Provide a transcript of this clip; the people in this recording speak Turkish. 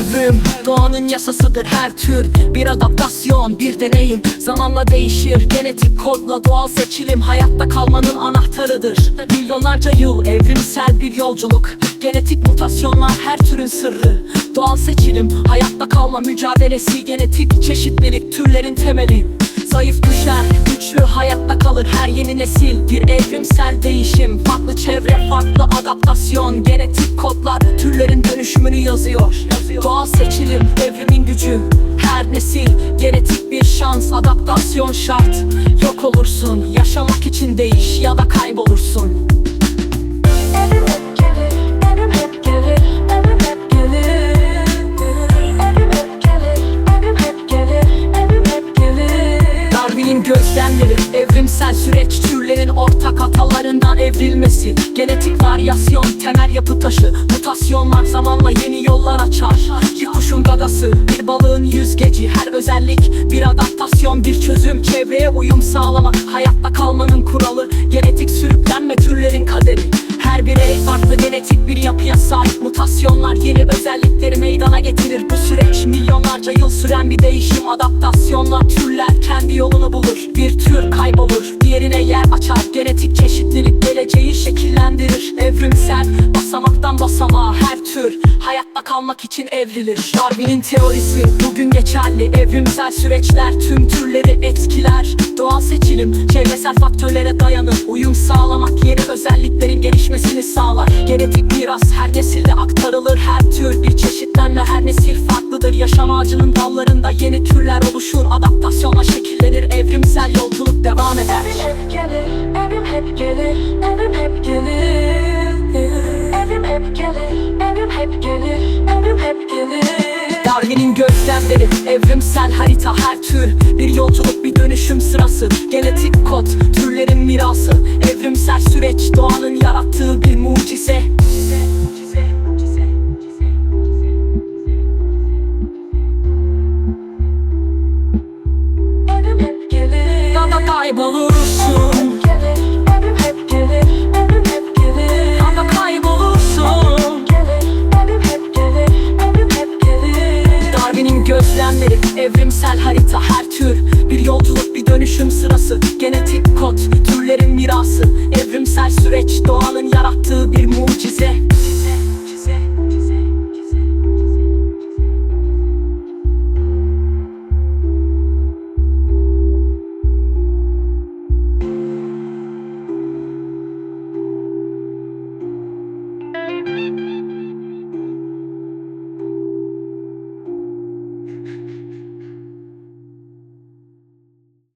Evrim doğanın yasasıdır her tür. Bir adaptasyon bir deneyim. Zamanla değişir. Genetik kodla doğal seçilim. Hayatta kalmanın anahtarıdır. Milyonlarca yıl evrimsel bir yolculuk. Genetik mutasyonlar her türün sırrı. Doğal seçilim. Hayatta kalma mücadelesi. Genetik çeşitlilik türlerin temeli. Zayıf kalır her yeni nesil Bir evrimsel değişim, farklı çevre, farklı adaptasyon. Genetik kodlar türlerin dönüşümünü yazıyor. Doğal seçilim, evrimin gücü. Her nesil, genetik bir şans, adaptasyon şart. Yok olursun, yaşamak için değiş ya da kaybolursun. Gözlemleri Evrimsel süreç türlerin ortak hatalarından evrilmesi. Genetik varyasyon temel yapı taşı. Mutasyonlar zamanla yeni yollar açar. Bir kuşun gagası, bir balığın yüzgeci. Her özellik bir adaptasyon, bir çözüm. Çevreye uyum sağlamak, hayatta kalmanın kuralı. Genetik sürüklenme türlerin kaderi. Her birey farklı genetik bir yapıya sahip. Mutasyonlar yeni özellikleri meydana getirir milyonlarca yıl süren bir değişim. Adaptasyonlar türler kendi yolunu bulur. Bir tür kaybolur diğerine yer açar. Genetik çeşitlilik geleceği şekillendirir. Evrimsel basamaktan basamağa her tür Hayatta kalmak için evrilir. Darwin'in teorisi bugün geçerli. Evrimsel süreçler tüm türleri etkiler. Doğal seçilim çevresel faktörlere dayanır. Uyum sağlamak yeni özelliklerin gelişmesini sağlar. Genetik miras her nesilde aktarılır. Her tür bir çeşitlenme her nesil farklıdır Yaşam ağacının dallarında yeni türler oluşur. Adaptasyonla şekillenir evrimsel yolculuk devam eder. Evrim hep gelir, evrim hep gelir, evrim hep gelir. Evrim hep gelir, evrim hep gelir, evrim hep gelir. Darwin'in gözlemleri Evrimsel harita her tür. Bir yolculuk bir dönüşüm sırası. Genetik kod türlerin mirası. Evrimsel süreç doğanın yarattığı dönüşüm sırası Genetik kod türlerin mirası. Evrimsel süreç doğanın yarattığı bir mucize